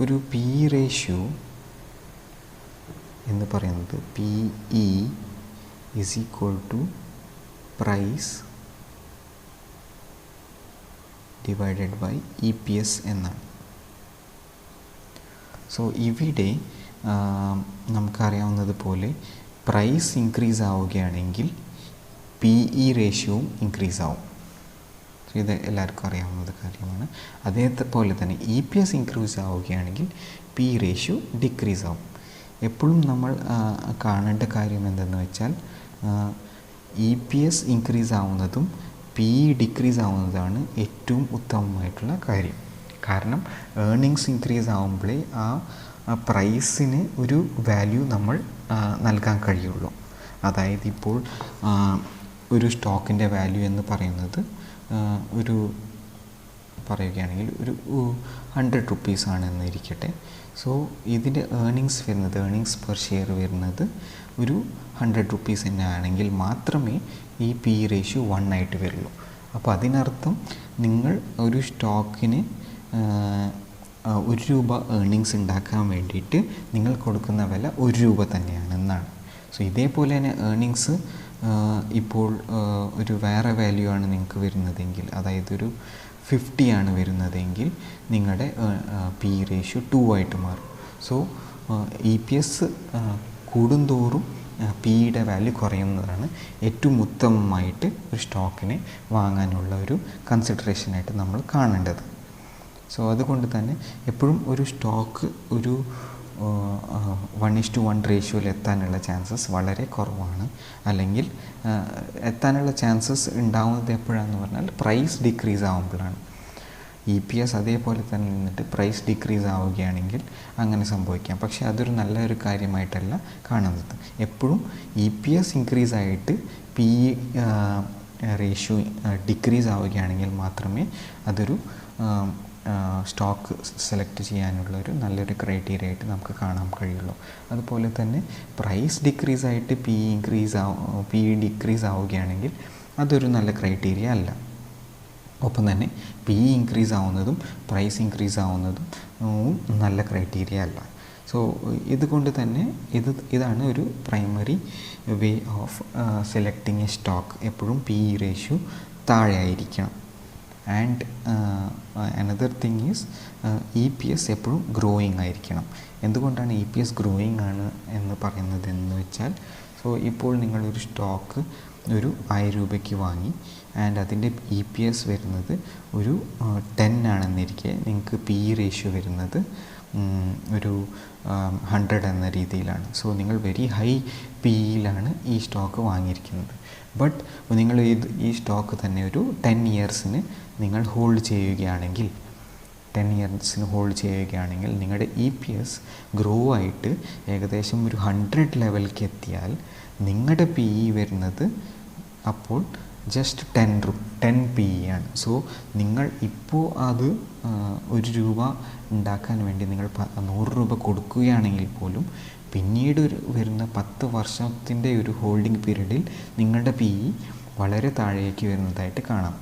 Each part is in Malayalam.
ഒരു പി റേഷ്യോ എന്ന് പറയുന്നത് P E is equal to price divided by E P S എന്നാണ്. സോ ഇവിടെ ആ, നമുക്കറിയാവുന്നത് പോലെ പ്രൈസ് ഇൻക്രീസ് ആവുകയാണെങ്കിൽ പി ഇ റേഷ്യവും ഇൻക്രീസ് ആവും. ഇത് എല്ലാവർക്കും അറിയാവുന്ന കാര്യമാണ്. അതേപോലെ തന്നെ ഇ പി എസ് ഇൻക്രീസ് ആവുകയാണെങ്കിൽ പി റേഷ്യോ ഡിക്രീസ് ആവും. എപ്പോഴും നമ്മൾ കാണേണ്ട കാര്യം എന്തെന്ന് വെച്ചാൽ ഇ പി എസ് ഇൻക്രീസ് ആവുന്നതും പി ഡിക്രീസ് ആവുന്നതാണ് ഏറ്റവും ഉത്തമമായിട്ടുള്ള കാര്യം. കാരണം ഏർണിങ്സ് ഇൻക്രീസ് ആവുമ്പോഴേ ആ പ്രൈസിന് ഒരു വാല്യൂ നമ്മൾ നൽകാൻ കഴിയുള്ളൂ. അതായത് ഇപ്പോൾ ഒരു സ്റ്റോക്കിന്റെ വാല്യൂ എന്ന് പറയുന്നത് ഒരു പറയുകയാണെങ്കിൽ ഒരു ഹൺഡ്രഡ് റുപ്പീസ് ആണെന്ന് ഇരിക്കട്ടെ. സോ ഇതിന്റെ ഏർണിങ്സ് വരുന്നത് ഏർണിങ്സ് പെർ ഷെയർ വരുന്നത് ഒരു ഹൺഡ്രഡ് റുപ്പീസ് തന്നെ ആണെങ്കിൽ മാത്രമേ ഈ പി റേഷ്യോ വൺ ആയിട്ട് വരുള്ളൂ. അപ്പോൾ അതിനർത്ഥം നിങ്ങൾ ഒരു സ്റ്റോക്കിന് ഒരു രൂപ ഏർണിങ്സ് ഉണ്ടാക്കാൻ വേണ്ടിയിട്ട് നിങ്ങൾ കൊടുക്കുന്ന വില ഒരു രൂപ തന്നെയാണെന്നാണ്. സോ ഇതേപോലെ തന്നെ ഏർണിങ്സ് ഇപ്പോൾ ഒരു വേറെ വാല്യൂ ആണ് നിങ്ങൾക്ക് വരുന്നതെങ്കിൽ അതായത് ഒരു ഫിഫ്റ്റി ആണ് വരുന്നതെങ്കിൽ നിങ്ങളുടെ പി റേഷ്യോ ടു ആയിട്ട് മാറും. സോ ഇ പി എസ് കൂടുന്തോറും പിയുടെ വാല്യൂ കുറയുന്നതാണ് ഏറ്റവും ഉത്തമമായിട്ട് ഒരു സ്റ്റോക്കിനെ വാങ്ങാനുള്ള ഒരു കൺസിഡറേഷനായിട്ട് നമ്മൾ കാണേണ്ടത്. സോ അതുകൊണ്ട് തന്നെ എപ്പോഴും ഒരു സ്റ്റോക്ക് ഒരു വൺ ഇഷ് ടു വൺ റേഷ്യോയിൽ എത്താനുള്ള ചാൻസസ് വളരെ കുറവാണ്. അല്ലെങ്കിൽ എത്താനുള്ള ചാൻസസ് ഉണ്ടാവുന്നത് എപ്പോഴാണെന്ന് പറഞ്ഞാൽ പ്രൈസ് ഡിക്രീസ് ആകുമ്പോഴാണ് ഇ പി എസ് അതേപോലെ തന്നെ നിന്നിട്ട് പ്രൈസ് ഡിക്രീസ് ആവുകയാണെങ്കിൽ അങ്ങനെ സംഭവിക്കാം. പക്ഷേ അതൊരു നല്ലൊരു കാര്യമായിട്ടല്ല കാണുന്നത്. എപ്പോഴും ഇ പി എസ് ഇൻക്രീസ് ആയിട്ട് പി റേഷ്യോ ഡിക്രീസ് ആവുകയാണെങ്കിൽ മാത്രമേ അതൊരു സ്റ്റോക്ക് സെലക്ട് ചെയ്യാനുള്ള ഒരു നല്ലൊരു ക്രൈറ്റീരിയ ആയിട്ട് നമുക്ക് കാണാൻ കഴിയുള്ളൂ. അതുപോലെ തന്നെ പ്രൈസ് ഡിക്രീസ് ആയിട്ട് പി ഇൻക്രീസ് ആവും പി ഡിക്രീസ് ആവുകയാണെങ്കിൽ അതൊരു നല്ല ക്രൈറ്റീരിയ അല്ല. ഒപ്പം തന്നെ പി ഇൻക്രീസ് ആവുന്നതും പ്രൈസ് ഇൻക്രീസ് ആവുന്നതും നല്ല ക്രൈറ്റീരിയ അല്ല. സോ ഇതുകൊണ്ട് തന്നെ ഇത് ഇതാണ് ഒരു primary way of selecting a stock എപ്പോഴും പി ഇ റേഷ്യോ താഴെ ആയിരിക്കണം and another thing is E P S എപ്പോഴും ഗ്രോയിങ് ആയിരിക്കണം. എന്തുകൊണ്ടാണ് ഇ പി എസ് ഗ്രോയിങ് ആണ് എന്ന് പറയുന്നത് എന്ന് വെച്ചാൽ സോ ഇപ്പോൾ നിങ്ങളൊരു സ്റ്റോക്ക് ഒരു ആയിരം രൂപയ്ക്ക് വാങ്ങി ആൻഡ് അതിന്റെ ഇ പി എസ് വരുന്നത് ഒരു ടെൻ ആണെന്നിരിക്കെ നിങ്ങൾക്ക് പി ഇ റേഷ്യോ വരുന്നത് ഒരു ഹൺഡ്രഡ് എന്ന രീതിയിലാണ്. സോ നിങ്ങൾ വെരി ഹൈ പി ഇയിലാണ് ഈ സ്റ്റോക്ക് വാങ്ങിയിരിക്കുന്നത്. ബട്ട് നിങ്ങൾ ഇത് ഈ സ്റ്റോക്ക് തന്നെ ഒരു ടെൻ ഇയേഴ്സിന് നിങ്ങൾ ഹോൾഡ് ചെയ്യുകയാണെങ്കിൽ ടെൻ ഇയേഴ്സിന് ഹോൾഡ് ചെയ്യുകയാണെങ്കിൽ നിങ്ങളുടെ ഇ പി എസ് ഗ്രോ ആയിട്ട് ഏകദേശം ഒരു ഹൺഡ്രഡ് ലെവലിലേക്ക് എത്തിയാൽ നിങ്ങളുടെ പി ഇ വരുന്നത് അപ്പോൾ ജസ്റ്റ് ടെൻ റു ടെൻ പി ഇ ആണ്. സോ നിങ്ങൾ ഇപ്പോൾ അത് ഒരു രൂപ ഉണ്ടാക്കാൻ വേണ്ടി നിങ്ങൾ നൂറ് രൂപ കൊടുക്കുകയാണെങ്കിൽ പോലും പിന്നീട് ഒരു വരുന്ന പത്ത് വർഷത്തിന്റെ ഒരു ഹോൾഡിംഗ് പീരീഡിൽ നിങ്ങളുടെ പി ഇ വളരെ താഴേക്ക് വരുന്നതായിട്ട് കാണാം.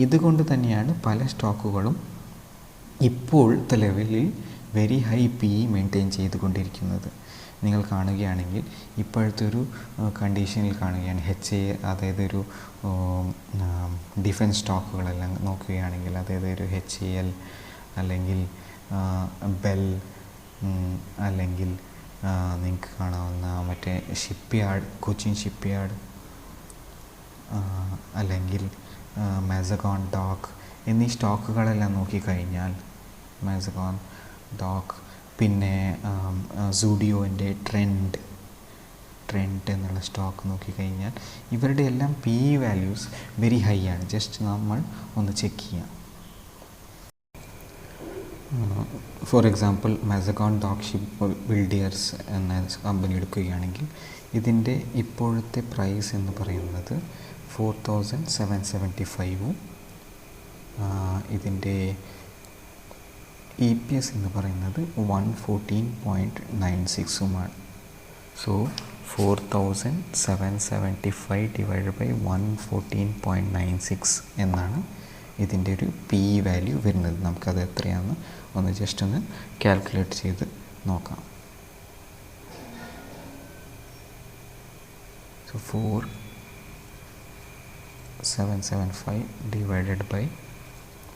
ഇതുകൊണ്ട് തന്നെയാണ് പല സ്റ്റോക്കുകളും ഇപ്പോഴത്തെ ലെവലിൽ very high P E maintain ചെയ്തുകൊണ്ടിരിക്കുന്നത്. നിങ്ങൾ കാണുകയാണെങ്കിൽ ഇപ്പോഴത്തെ ഒരു കണ്ടീഷനിൽ കാണുകയാണ്. എച്ച് എ അതായത് ഒരു ഡിഫൻസ് സ്റ്റോക്കുകളെല്ലാം നോക്കുകയാണെങ്കിൽ അതായത് ഒരു എച്ച് എൽ അല്ലെങ്കിൽ ബെൽ അല്ലെങ്കിൽ നിങ്ങൾക്ക് കാണാവുന്ന മറ്റേ ship yard Cochin ship yard അല്ലെങ്കിൽ മാസഗോൺ ഡോക്ക് എന്നീ സ്റ്റോക്കുകളെല്ലാം നോക്കിക്കഴിഞ്ഞാൽ മാസഗോൺ ഡോക്ക് പിന്നെ സൂഡിയോന്റെ ട്രെൻഡ് ട്രെൻഡ് എന്നുള്ള സ്റ്റോക്ക് നോക്കിക്കഴിഞ്ഞാൽ ഇവരുടെ എല്ലാം പി വാല്യൂസ് വെരി ഹൈ ആണ്. ജസ്റ്റ് നമ്മൾ ഒന്ന് ചെക്ക് ചെയ്യാം. For example Mazagon dock ship builders എന്ന കമ്പനി എടുക്കുകയാണെങ്കിൽ ഇതിന്റെ ഇപ്പോഴത്തെ പ്രൈസ് എന്ന് പറയുന്നത് ഫോർ തൗസൻഡ് സെവൻ സെവന്റി ഫൈവും ഇതിന്റെ ഇ പി എസ് എന്ന് പറയുന്നത് one fourteen point nine സിക്സുമാണ് so four thousand seven seventy five divide by one fourteen point nine six എന്നാണ് ഇതിന്റെ ഒരു പി വാല്യൂ വരുന്നത് നമുക്കത് എത്രയാണെന്ന് ഒന്ന് ജസ്റ്റ് ഒന്ന് കാൽക്കുലേറ്റ് ചെയ്ത് നോക്കാം. So four seven seven five divided by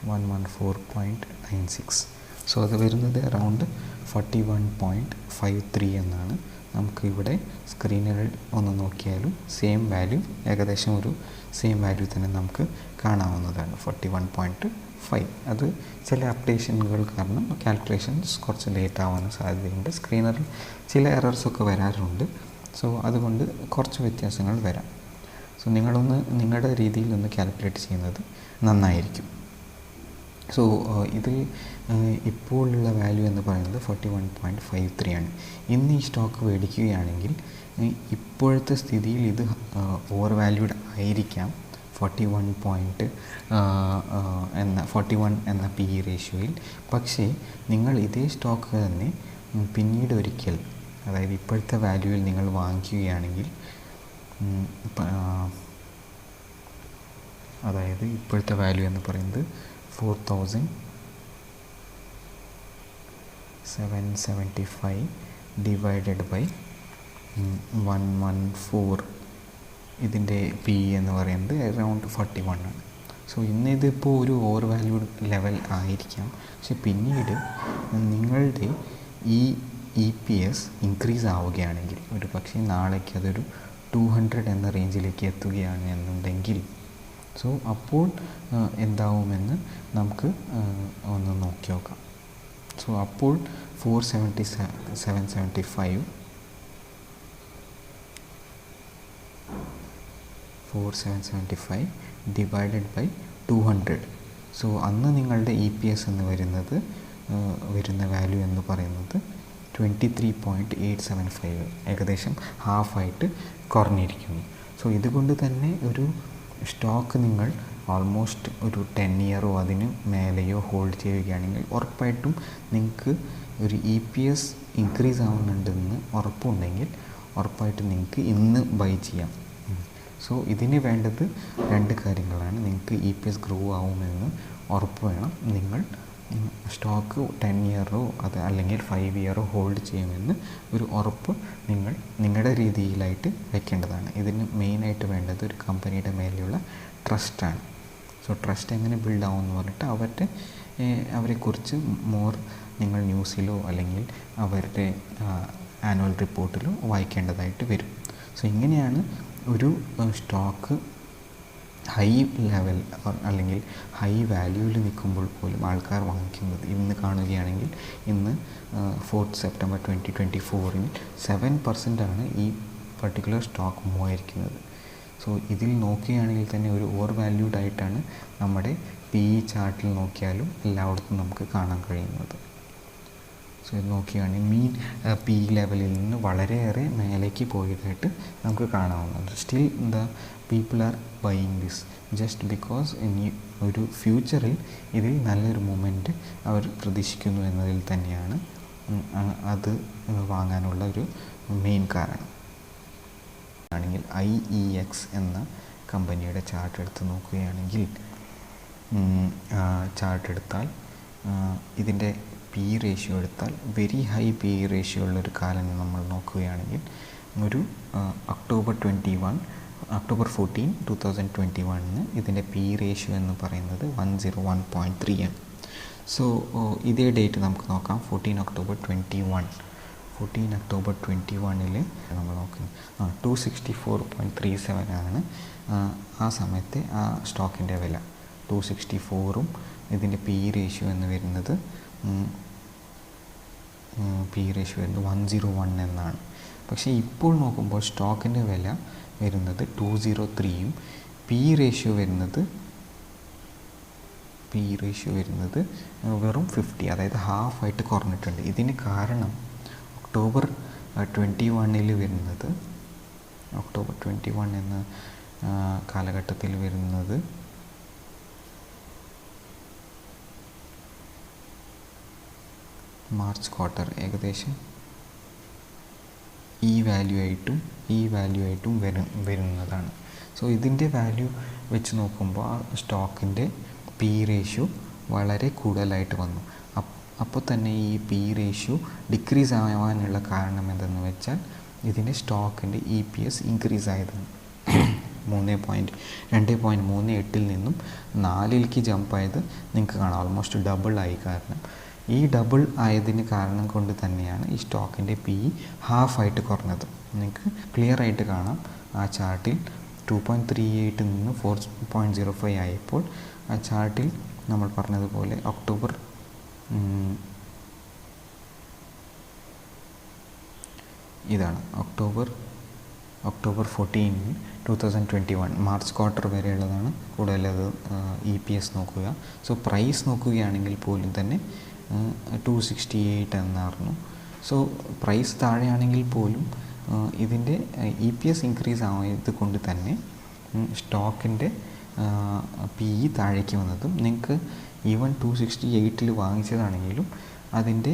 one one four point nine six so അത് വരുന്നത് around forty one point five three എന്നാണ്. നമുക്ക് ഇവിടെ സ്ക്രീനിൽ ഒന്ന് നോക്കിയാലും സെയിം വാല്യൂ ഏകദേശം ഒരു സെയിം വാല്യൂ തന്നെ നമുക്ക് കാണാവുന്നതാണ്. ഫോർട്ടി വൺ പോയിന്റ് ഫൈവ് അത് ചില അപ്ഡേഷനുകൾ കാരണം കാൽക്കുലേഷൻസ് കുറച്ച് ലേറ്റ് ആവാൻ സാധ്യതയുണ്ട്. സ്ക്രീനറിൽ ചില എറർസൊക്കെ വരാറുണ്ട്. സോ അതുകൊണ്ട് കുറച്ച് വ്യത്യാസങ്ങൾ വരാം. സോ നിങ്ങളൊന്ന് നിങ്ങളുടെ രീതിയിൽ ഒന്ന് കാൽക്കുലേറ്റ് ചെയ്യുന്നത് നന്നായിരിക്കും. സോ ഇതിൽ ഇപ്പോഴുള്ള വാല്യൂ എന്ന് പറയുന്നത് forty one point five three ആണ്. ഇന്ന് ഈ സ്റ്റോക്ക് മേടിക്കുകയാണെങ്കിൽ ഇപ്പോഴത്തെ സ്ഥിതിയിൽ ഇത് ഓവർ വാല്യൂഡ് ആയിരിക്കാം. ഫോർട്ടി വൺ പോയിന്റ് എന്ന ഫോർട്ടി വൺ എന്ന പി ഇ റേഷ്യോയിൽ പക്ഷേ നിങ്ങൾ ഇതേ സ്റ്റോക്ക് തന്നെ പിന്നീട് ഒരിക്കൽ അതായത് ഇപ്പോഴത്തെ വാല്യൂവിൽ നിങ്ങൾ വാങ്ങിക്കുകയാണെങ്കിൽ അതായത് ഇപ്പോഴത്തെ വാല്യൂ എന്ന് പറയുന്നത് four thousand seven seventy five divided by one one four ഇതിന്റെ പി എന്ന് പറയുന്നത് അറൗണ്ട് ഫോർട്ടി വൺ ആണ്. സോ ഇന്ന് ഇതിപ്പോൾ ഒരു ഓവർ വാല്യൂഡ് ലെവൽ ആയിരിക്കാം. പക്ഷെ പിന്നീട് നിങ്ങളുടെ ഈ ഇ പി എസ് ഇൻക്രീസ് ആവുകയാണെങ്കിൽ ഒരു പക്ഷേ നാളേക്ക് അതൊരു ടു ഹൺഡ്രഡ് എന്ന റേഞ്ചിലേക്ക് എത്തുകയാണ് എന്നുണ്ടെങ്കിൽ സോ അപ്പോൾ എന്താവുമെന്ന് നമുക്ക് ഒന്ന് നോക്കി നോക്കാം. സോ അപ്പോൾ four seventy seven seventy five four seven seventy five divided by two hundred so അന്ന് നിങ്ങളുടെ ഇ പി എസ് എന്ന് വരുന്നത് വരുന്ന വാല്യൂ എന്ന് പറയുന്നത് twenty three point eight seven five ഏകദേശം ഹാഫായിട്ട് കുറഞ്ഞിരിക്കുന്നു. സോ ഇതുകൊണ്ട് തന്നെ ഒരു സ്റ്റോക്ക് നിങ്ങൾ ഓൾമോസ്റ്റ് ഒരു ടെൻ ഇയറോ അതിന് മേലെയോ ഹോൾഡ് ചെയ്യുകയാണെങ്കിൽ ഉറപ്പായിട്ടും നിങ്ങൾക്ക് ഒരു ഇ പി എസ് ഇൻക്രീസ് ആവുന്നുണ്ടെന്ന് ഉറപ്പുണ്ടെങ്കിൽ ഉറപ്പായിട്ടും നിങ്ങൾക്ക് ഇന്ന് ബൈ ചെയ്യാം. സോ ഇതിന് വേണ്ടത് രണ്ട് കാര്യങ്ങളാണ്. നിങ്ങൾക്ക് ഇ പി എസ് ഗ്രോ ആവുമെന്ന് ഉറപ്പ് വേണം. നിങ്ങൾ സ്റ്റോക്ക് ടെൻ ഇയറോ അത് അല്ലെങ്കിൽ ഫൈവ് ഇയറോ ഹോൾഡ് ചെയ്യുമെന്ന് ഒരു ഉറപ്പ് നിങ്ങൾ നിങ്ങളുടെ രീതിയിലായിട്ട് വെക്കേണ്ടതാണ്. ഇതിന് മെയിനായിട്ട് വേണ്ടത് ഒരു കമ്പനിയുടെ മേലെയുള്ള ട്രസ്റ്റാണ് സോ ട്രസ്റ്റ് എങ്ങനെ ബിൽഡ് ആവും എന്ന് പറഞ്ഞിട്ട് അവരുടെ അവരെക്കുറിച്ച് മോർ നിങ്ങൾ ന്യൂസിലോ അല്ലെങ്കിൽ അവരുടെ ആനുവൽ റിപ്പോർട്ടിലോ വായിക്കേണ്ടതായിട്ട് വരും. സോ ഇങ്ങനെയാണ് ഒരു സ്റ്റോക്ക് ഹൈ ലെവൽ അല്ലെങ്കിൽ ഹൈ വാല്യൂവിൽ നിൽക്കുമ്പോൾ പോലും ആൾക്കാർ വാങ്ങിക്കുന്നത് ഇന്ന് കാണുകയാണെങ്കിൽ ഇന്ന് ഫോർത്ത് സെപ്റ്റംബർ ട്വന്റി ട്വന്റി ഫോറിൽ സെവൻ പെർസെന്റാണ് ഈ പർട്ടിക്കുലർ സ്റ്റോക്ക് മൂവായിരിക്കുന്നത്. സോ ഇതിൽ നോക്കുകയാണെങ്കിൽ തന്നെ ഒരു ഓവർ വാല്യൂഡ് ആയിട്ടാണ് നമ്മുടെ പി ഇ ചാർട്ടിൽ നോക്കിയാലും എല്ലായിടത്തും നമുക്ക് കാണാൻ കഴിയുന്നത്. നോക്കുകയാണെങ്കിൽ മീൻ പി ലെവലിൽ നിന്ന് വളരെയേറെ മേലേക്ക് പോയതായിട്ട് നമുക്ക് കാണാവുന്നുണ്ട്. Still the people are buying this just because ഇനി ഒരു ഫ്യൂച്ചറിൽ ഇതിൽ നല്ലൊരു മൂമെന്റ് അവർ പ്രതീക്ഷിക്കുന്നു എന്നതിൽ തന്നെയാണ് അത് വാങ്ങാനുള്ള ഒരു മെയിൻ കാരണം. ആണെങ്കിൽ ഐ ഇ എക്സ് എന്ന കമ്പനിയുടെ ചാർട്ട് എടുത്ത് നോക്കുകയാണെങ്കിൽ ചാർട്ട് എടുത്താൽ ഇതിന്റെ പി റേഷ്യോ എടുത്താൽ വെരി ഹൈ പി റേഷ്യോ ഉള്ളൊരു കാലം നമ്മൾ നോക്കുകയാണെങ്കിൽ ഒരു October twenty one October fourteen two thousand twenty വണ്ണിന് ഇതിന്റെ പി റേഷ്യോ എന്ന് പറയുന്നത് one zero one point three ആണ്. സോ ഇതേ ഡേറ്റ് നമുക്ക് നോക്കാം. Fourteen October twenty one fourteen October twenty വണ്ണിൽ നമ്മൾ നോക്കുന്നത് ആ two sixty four point three seven ആണ് ആ സമയത്തെ ആ സ്റ്റോക്കിന്റെ വില. ടു സിക്സ്റ്റി ഫോറും ഇതിന്റെ പി റേഷ്യോ എന്ന് വരുന്നത് പി റേഷ്യോ വരുന്നത് വൺ സീറോ വൺ എന്നാണ്. പക്ഷേ ഇപ്പോൾ നോക്കുമ്പോൾ സ്റ്റോക്കിന്റെ വില വരുന്നത് ടു സീറോ ത്രീയും പി റേഷ്യോ വരുന്നത് പി റേഷ്യോ വരുന്നത് വെറും ഫിഫ്റ്റി അതായത് ഹാഫ് ആയിട്ട് കുറഞ്ഞിട്ടുണ്ട്. ഇതിന് കാരണം ഒക്ടോബർ ട്വന്റി വണ്ണിൽ വരുന്നത് ഒക്ടോബർ ട്വന്റി വൺ എന്ന കാലഘട്ടത്തിൽ വരുന്നത് മാർച്ച് ക്വാർട്ടർ ഏകദേശം ഈ വാല്യൂ ആയിട്ടും ഈ വാല്യൂ ആയിട്ടും വരും വരുന്നതാണ്. സോ ഇതിന്റെ വാല്യൂ വെച്ച് നോക്കുമ്പോൾ ആ സ്റ്റോക്കിന്റെ പി റേഷ്യോ വളരെ കൂടുതലായിട്ട് വന്നു. അപ്പോൾ തന്നെ ഈ പി റേഷ്യോ ഡിക്രീസ് ആവാനുള്ള കാരണം എന്തെന്ന് വെച്ചാൽ ഇതിന്റെ സ്റ്റോക്കിന്റെ ഇ പി എസ് ഇൻക്രീസ് ആയതാണ്. മൂന്ന് പോയിന്റ് രണ്ട് പോയിന്റ് മൂന്ന് എട്ടിൽ നിന്നും നാലിലേക്ക് ജമ്പ് ആയത് നിങ്ങൾക്ക് കാണാം. ഓൾമോസ്റ്റ് ഡബിൾ ആയി കാരണം. ഈ ഡബിൾ ആയതിന് കാരണം കൊണ്ട് തന്നെയാണ് ഈ സ്റ്റോക്കിന്റെ പി ഹാഫ് ആയിട്ട് കുറഞ്ഞത്. നിങ്ങൾക്ക് ക്ലിയർ ആയിട്ട് കാണാം. ആ ചാർട്ടിൽ ടു പോയിന്റ് ത്രീ എയ്റ്റ് നിന്ന് ഫോർ പോയിന്റ് സീറോ ഫൈവ് ആയപ്പോൾ ആ ചാർട്ടിൽ നമ്മൾ പറഞ്ഞതുപോലെ ഒക്ടോബർ ഇതാണ് October October fourteen two thousand twenty one March quarter വരെയുള്ളതാണ് കൂടുതലത് ഇ പി എസ് നോക്കുക. സോ പ്രൈസ് നോക്കുകയാണെങ്കിൽ പോലും തന്നെ ടു സിക്സ്റ്റി എയ്റ്റ് എന്നായിരുന്നു സോ പ്രൈസ് താഴെയാണെങ്കിൽ പോലും ഇതിന്റെ ഇ പി എസ് ഇൻക്രീസ് ആയത് കൊണ്ട് തന്നെ സ്റ്റോക്കിന്റെ പി ഇ താഴേക്ക് വന്നതും നിങ്ങൾക്ക് ഈവൻ ടു സിക്സ്റ്റി എയ്റ്റിൽ വാങ്ങിച്ചതാണെങ്കിലും അതിന്റെ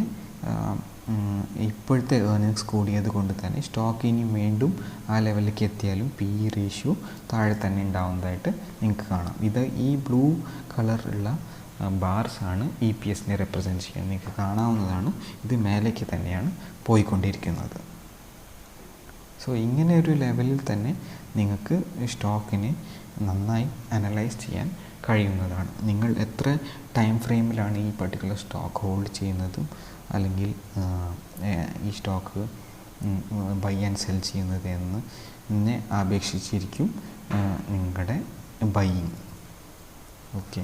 ഇപ്പോഴത്തെ ഏർണിങ്സ് കൂടിയത് കൊണ്ട് തന്നെ സ്റ്റോക്ക് ഇനി വീണ്ടും ആ ലെവലിലേക്ക് എത്തിയാലും പി ഇ റേഷ്യോ താഴെ തന്നെ ഉണ്ടാവുന്നതായിട്ട് നിങ്ങൾക്ക് കാണാം. ഇത് ഈ ബ്ലൂ കളറുള്ള ബാർസ് ആണ് ഇ പി എസിനെ റെപ്രസെന്റ് ചെയ്യുന്നത്. നിങ്ങൾക്ക് കാണാവുന്നതാണ്. ഇത് മേലേക്ക് തന്നെയാണ് പോയിക്കൊണ്ടിരിക്കുന്നത്. സോ ഇങ്ങനെ ഒരു ലെവലിൽ തന്നെ നിങ്ങൾക്ക് സ്റ്റോക്കിനെ നന്നായി അനലൈസ് ചെയ്യാൻ കഴിയുന്നതാണ്. നിങ്ങൾ എത്ര ടൈം ഫ്രെയിമിലാണ് ഈ പർട്ടിക്കുലർ സ്റ്റോക്ക് ഹോൾഡ് ചെയ്യുന്നതും അല്ലെങ്കിൽ ഈ സ്റ്റോക്ക് ബൈ ആൻഡ് സെൽ ചെയ്യുന്നത് എന്ന് അപേക്ഷിച്ചിരിക്കും നിങ്ങളുടെ ബൈയിങ് ഓക്കെ